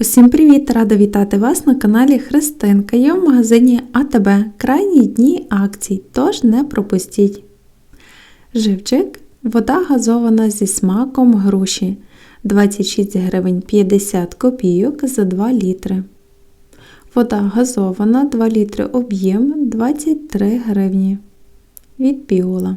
Усім привіт! Рада вітати вас на каналі Христинка. Я в магазині АТБ. Крайні дні акцій, тож не пропустіть. Живчик, вода газована зі смаком груші 26 гривень 50 копійок за 2 літри. Вода газована 2 літри об'єм 23 гривні. Від Біола.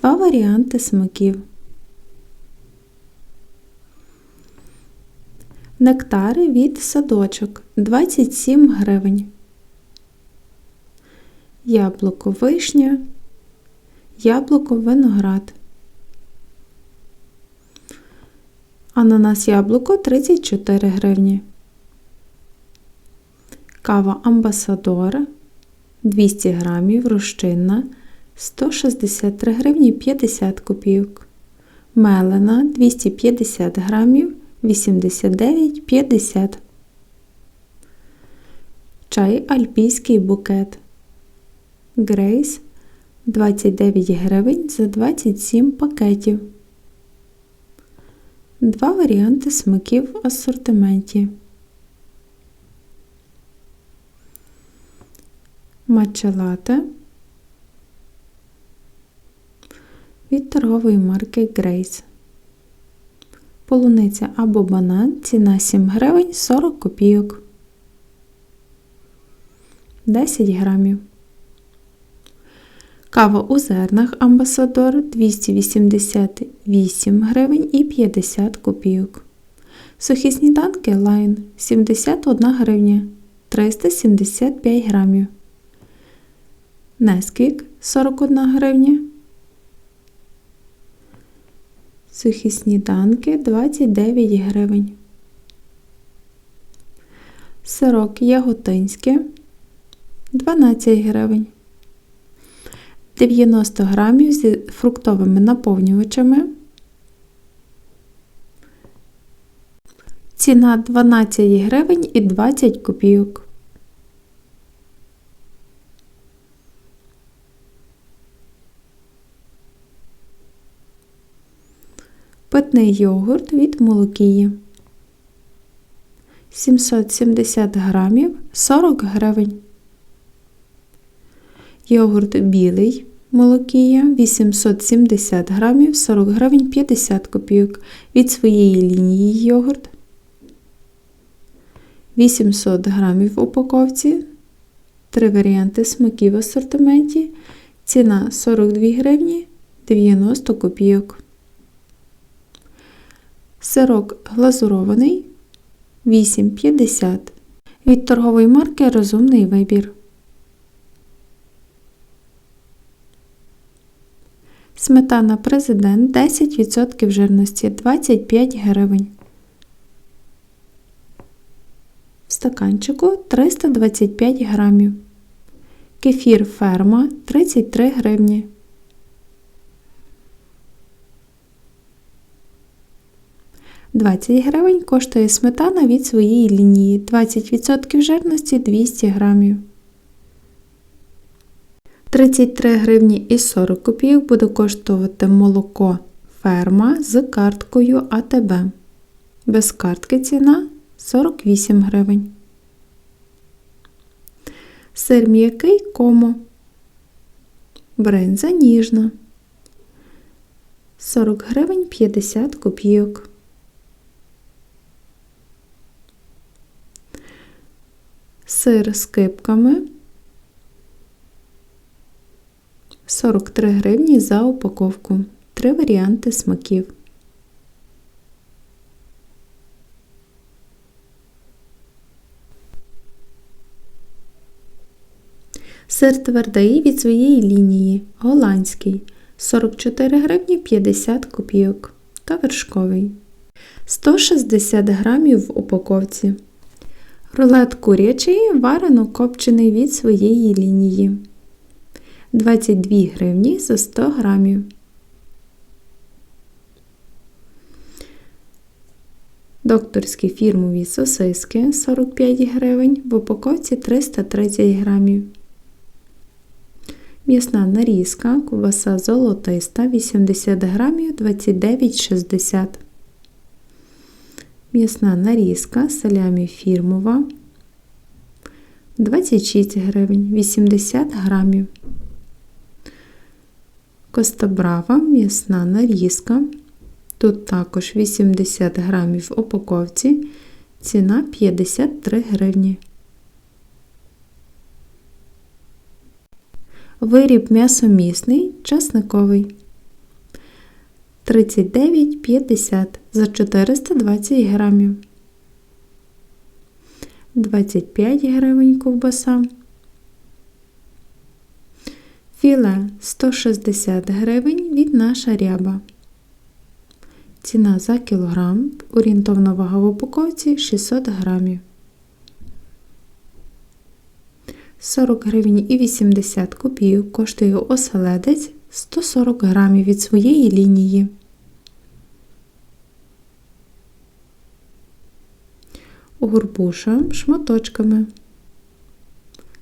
Два варіанти смаків. Нектари від садочок 27 гривень. Яблуко вишня. Яблуко виноград. Ананас яблуко 34 гривні. Кава Амбасадор 200 грамів розчинна 163 гривні 50 копійок. Мелена 250 грамів 89,50. Чай альпійський букет. Грейс 29 гривень за 27 пакетів. Два варіанти смаків в асортименті. Матча від торгової марки Грейс. Полуниця або банан ціна 7 гривень 40 копійок. 10 грамів. Кава у зернах Амбасадор 288 гривень і 50 копійок. Сухі сніданки Лайн 71 гривня 375 грамів. Несквік 41 гривня. Сухі сніданки 29 гривень. Сирок яготинське 12 гривень. 90 грамів зі фруктовими наповнювачами. Ціна 12 гривень і 20 копійок. Питний йогурт від молокії 770 грамів 40 гривень. Йогурт білий молокія 870 грамів 40 гривень 50 копійок. Від своєї лінії йогурт 800 грамів в упаковці. Три варіанти смаків в асортименті. Ціна 42 гривні 90 копійок. Сирок глазурований 8,50 від торгової марки Розумний вибір. Сметана Президент 10% жирності 25 гривень. В стаканчику 325 грамів. Кефір ферма 33 гривні. 20 гривень коштує сметана від своєї лінії 20% жирності 200 грамів. 33 гривні і 40 копійок буде коштувати молоко ферма з карткою АТБ. Без картки ціна 48 гривень. Сир м'який комо. Бринза ніжна. 40 гривень 50 копійок. Сир з кипками 43 гривні за упаковку. Три варіанти смаків. Сир твердий від своєї лінії. Голландський 44 гривні 50 копійок. Та вершковий 160 грамів в упаковці. Рулет курячий варено копчений від своєї лінії 22 гривні за 100 грамів. Докторські фірмові сосиски 45 гривень, в упаковці 330 грамів. М'ясна нарізка, ковбаса золотиста 80 грамів 29,60 М'ясна нарізка салямі фірмова 26 гривень 80 грамів. Костобрава м'ясна нарізка. Тут також 80 грамів в упаковці. Ціна 53 гривні. Виріб м'ясомісний, часниковий. 39,50 за 420 грамів. 25 гривень ковбаса. Філе 160 гривень від наша ряба. Ціна за кілограм. Орієнтовна вага в упаковці 600 грамів. 40 гривень і 80 копійок коштує оселедець 140 грамів від своєї лінії. Горбуша шматочками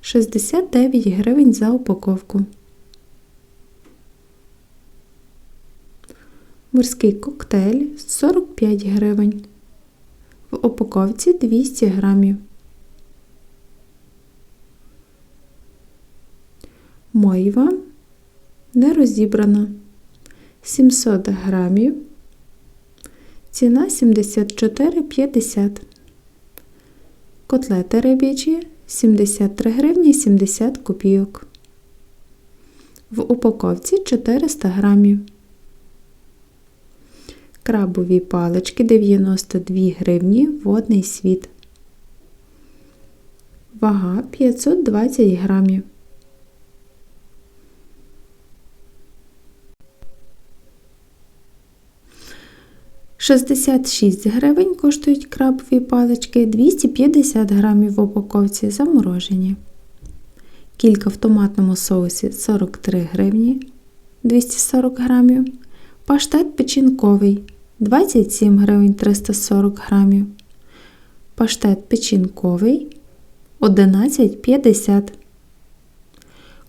69 гривень за упаковку. Морський коктейль 45 гривень. В упаковці 200 грамів. Мойва не розібрана 700 грамів. Ціна 74,50. Котлети риб'ячі 73 гривні 70 копійок. В упаковці 400 грамів. Крабові палички 92 гривні водний світ. Вага 520 грамів. Шістдесят шість гривень коштують крабові палички 250 грамів в упаковці заморожені. Кілька в томатному соусі 43 гривні 240 грамів. Паштет печінковий 27 гривень 340 грамів. Паштет печінковий 11,50.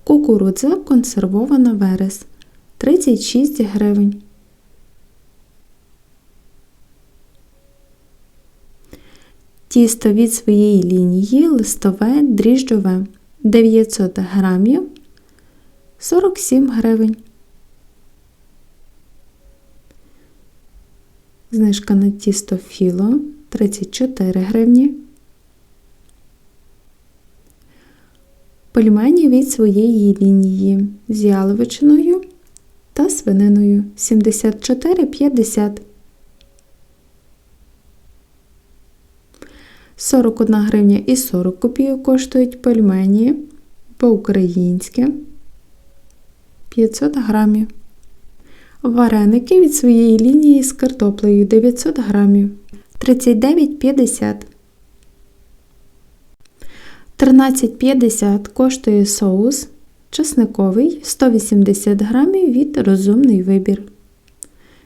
Кукурудза консервована верес 36 гривень. Тісто від своєї лінії листове дріжджове 900 грамів 47 гривень. Знижка на тісто філо 34 гривні. Пельмені від своєї лінії з яловичиною та свининою 74,50. 41 гривня і 40 копійок коштують пельмені по-українськи 500 грамів. Вареники від своєї лінії з картоплею 900 грамів 39,50. 13,50 коштує соус чесниковий 180 грамів від розумний вибір.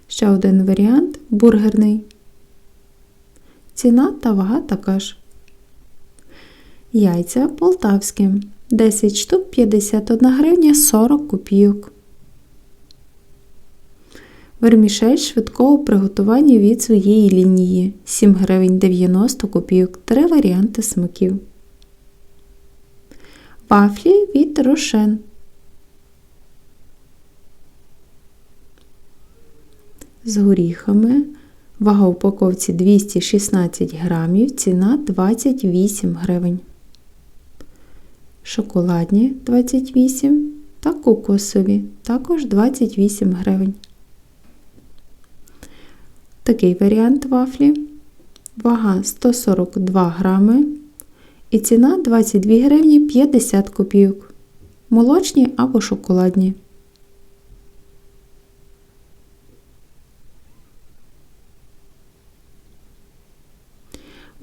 Ще один варіант бургерний. Ціна та вага така ж. Яйця полтавські 10 штук 51 гривня 40 копійок. Вермішель швидкого приготування від своєї лінії 7 гривень 90 копійок. Три варіанти смаків. Вафлі від рошен. З горіхами. Вага упаковці 216 грамів, ціна 28 гривень. Шоколадні 28 та кокосові також 28 гривень. Такий варіант вафлі. Вага 142 грами і ціна 22 гривні 50 копійок. Молочні або шоколадні.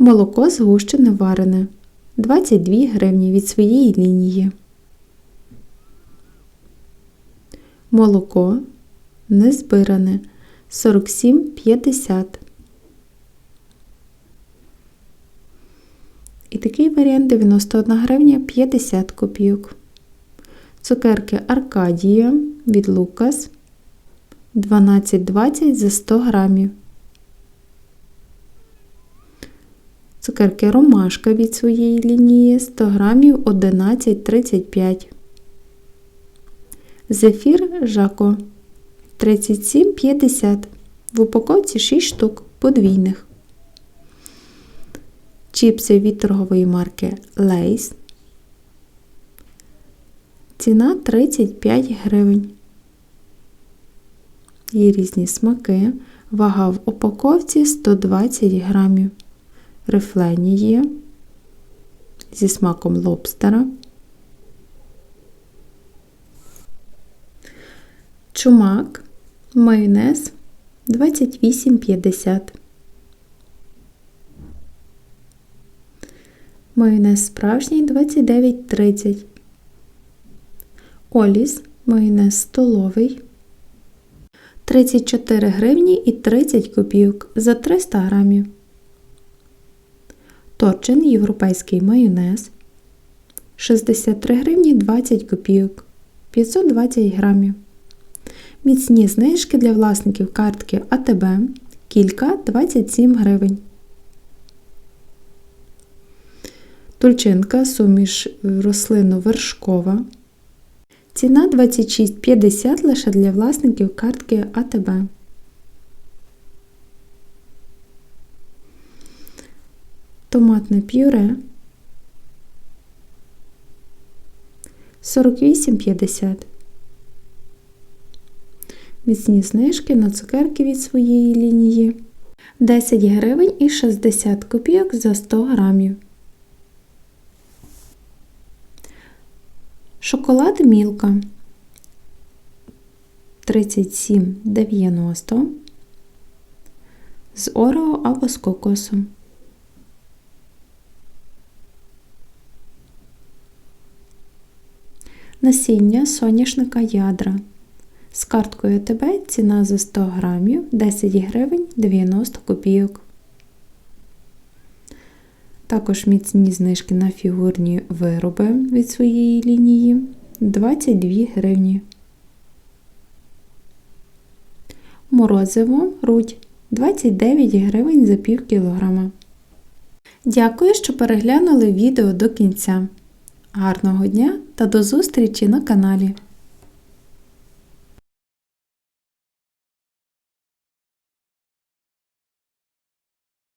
Молоко згущене варене 22 гривні від своєї лінії. Молоко незбиране 47,50. І такий варіант 91 гривня 50 копійок. Цукерки Аркадія від Лукас 12,20 за 100 грамів. Цукерки ромашка від своєї лінії 100 грамів 11,35. Зефір Жако 37,50. В упаковці 6 штук подвійних. Чіпси від торгової марки Lay's. Ціна 35 гривень. Є різні смаки. Вага в упаковці 120 грамів. Рифлені є зі смаком лобстера. Чумак, майонез 28,50. Майонез справжній 29,30. Оліс, майонез столовий 34 гривні і 30 копійок за 300 грамів. Торчин європейський майонез 63 гривні 20 копійок 520 грамів. Міцні знижки для власників картки АТБ кілька 27 гривень. Тульчинка суміш рослинно-вершкова. Ціна 26,50 лише для власників картки АТБ. Томатне пюре 48,50. Міцні знижки на цукерки від своєї лінії 10 гривень і 60 копійок за 100 грамів. Шоколад Мілка 37,90 з орео або з кокосом. Насіння соняшника ядра. З карткою АТБ ціна за 100 грамів 10 гривень 90 копійок. Також міцні знижки на фігурні вироби від своєї лінії 22 гривні. Морозиво рудь 29 гривень за пів кілограма. Дякую, що переглянули відео до кінця. Гарного дня та до зустрічі на каналі!